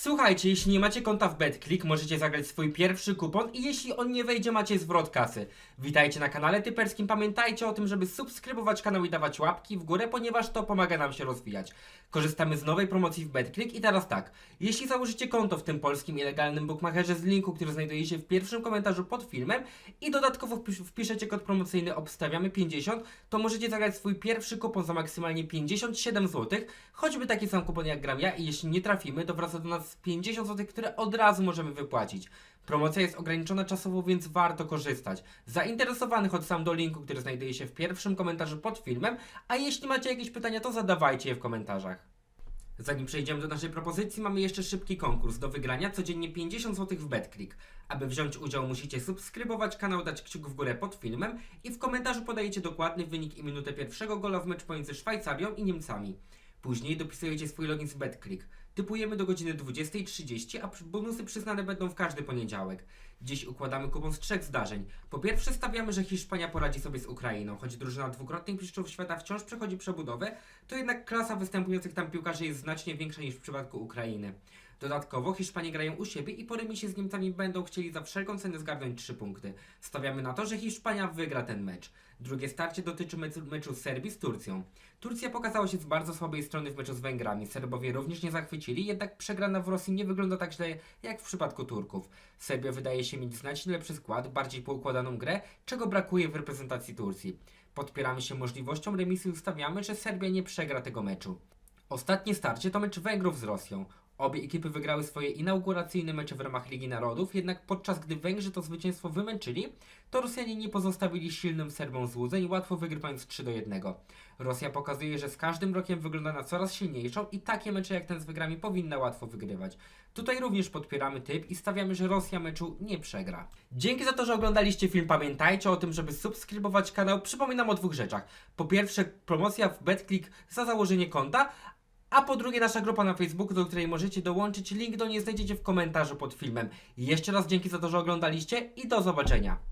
Słuchajcie, jeśli nie macie konta w BetClick, możecie zagrać swój pierwszy kupon i jeśli on nie wejdzie, macie zwrot kasy. Witajcie na kanale Typerskim. Pamiętajcie o tym, żeby subskrybować kanał i dawać łapki w górę, ponieważ to pomaga nam się rozwijać. Korzystamy z nowej promocji w BetClick i teraz tak. Jeśli założycie konto w tym polskim i legalnym bookmacherze z linku, który znajduje się w pierwszym komentarzu pod filmem i dodatkowo wpisz, wpiszecie kod promocyjny obstawiamy 50, to możecie zagrać swój pierwszy kupon za maksymalnie 57 zł, choćby taki sam kupon jak gram ja i jeśli nie trafimy, to wraca do nas 50 zł, które od razu możemy wypłacić. Promocja jest ograniczona czasowo, więc warto korzystać. Zainteresowanych odsam do linku, który znajduje się w pierwszym komentarzu pod filmem, a jeśli macie jakieś pytania, to zadawajcie je w komentarzach. Zanim przejdziemy do naszej propozycji, mamy jeszcze szybki konkurs. Do wygrania codziennie 50 zł w BetClick. Aby wziąć udział, musicie subskrybować kanał, dać kciuk w górę pod filmem i w komentarzu podajecie dokładny wynik i minutę pierwszego gola w meczu pomiędzy Szwajcarią i Niemcami. Później dopisujecie swój login z BetClick. Typujemy do godziny 20.30, a bonusy przyznane będą w każdy poniedziałek. Dziś układamy kupon z trzech zdarzeń. Po pierwsze stawiamy, że Hiszpania poradzi sobie z Ukrainą. Choć drużyna dwukrotnych mistrzów świata wciąż przechodzi przebudowę, to jednak klasa występujących tam piłkarzy jest znacznie większa niż w przypadku Ukrainy. Dodatkowo Hiszpanie grają u siebie i po remisie z Niemcami będą chcieli za wszelką cenę zgarnąć 3 punkty. Stawiamy na to, że Hiszpania wygra ten mecz. Drugie starcie dotyczy meczu Serbii z Turcją. Turcja pokazała się z bardzo słabej strony w meczu z Węgrami. Serbowie również nie zachwycili, jednak przegrana w Rosji nie wygląda tak źle jak w przypadku Turków. Serbia wydaje się mieć znacznie lepszy skład, bardziej poukładaną grę, czego brakuje w reprezentacji Turcji. Podpieramy się możliwością remisu i ustawiamy, że Serbia nie przegra tego meczu. Ostatnie starcie to mecz Węgrów z Rosją. Obie ekipy wygrały swoje inauguracyjne mecze w ramach Ligi Narodów, jednak podczas gdy Węgrzy to zwycięstwo wymęczyli, to Rosjanie nie pozostawili silnym Serbom złudzeń, łatwo wygrywając 3 do 1. Rosja pokazuje, że z każdym rokiem wygląda na coraz silniejszą i takie mecze jak ten z Węgrami powinna łatwo wygrywać. Tutaj również podpieramy typ i stawiamy, że Rosja meczu nie przegra. Dzięki za to, że oglądaliście film. Pamiętajcie o tym, żeby subskrybować kanał. Przypominam o dwóch rzeczach. Po pierwsze, promocja w BetClick za założenie konta, a po drugie nasza grupa na Facebooku, do której możecie dołączyć. Link do niej znajdziecie w komentarzu pod filmem. Jeszcze raz dzięki za to, że oglądaliście i do zobaczenia.